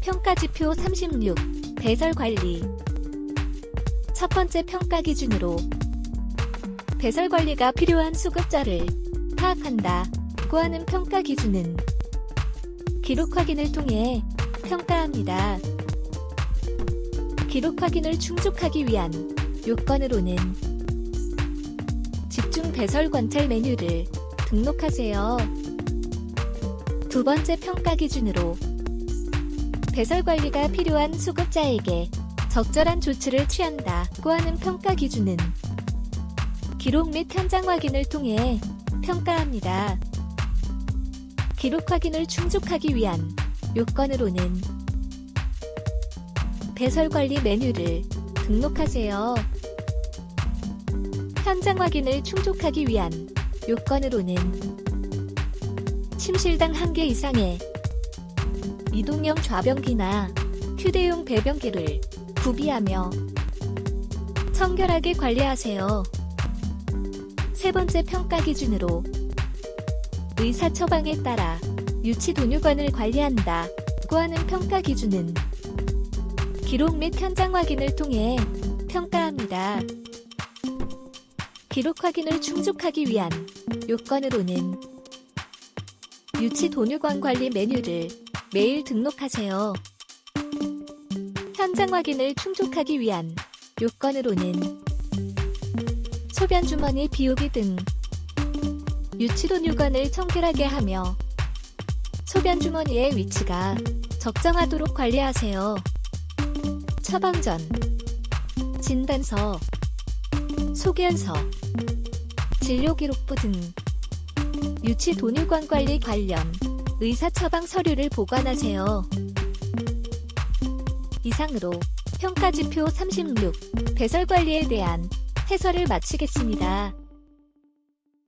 평가지표 36. 배설 관리. 첫 번째 평가 기준으로 배설 관리가 필요한 수급자를 파악한다. 고 하는 평가 기준은 기록 확인을 통해 평가합니다. 기록 확인을 충족하기 위한 요건으로는 집중 배설 관찰 메뉴를 등록하세요. 두 번째 평가 기준으로 배설 관리가 필요한 수급자에게 적절한 조치를 취한다고 하는 평가 기준은 기록 및 현장 확인을 통해 평가합니다. 기록 확인을 충족하기 위한 요건으로는 배설 관리 메뉴를 등록하세요. 현장 확인을 충족하기 위한 요건으로는 침실당 1개 이상의 이동형 좌변기나 휴대용 배변기를 구비하며 청결하게 관리하세요. 세 번째 평가 기준으로 의사 처방에 따라 유치 돈유관을 관리한다. 고 하는 평가 기준은 기록 및 현장 확인을 통해 평가합니다. 기록 확인을 충족하기 위한 요건으로는 유치 돈유관 관리 메뉴를 매일 등록하세요. 현장 확인을 충족하기 위한 요건으로는 소변 주머니 비우기 등 유치돈 유관을 청결하게 하며 소변 주머니의 위치가 적정하도록 관리하세요. 처방 전 진단서 소견서 진료 기록부 등 유치 돈유관 관리 관련 의사 처방 서류를 보관하세요. 이상으로 평가지표 36 배설 관리에 대한 해설을 마치겠습니다.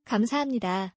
감사합니다.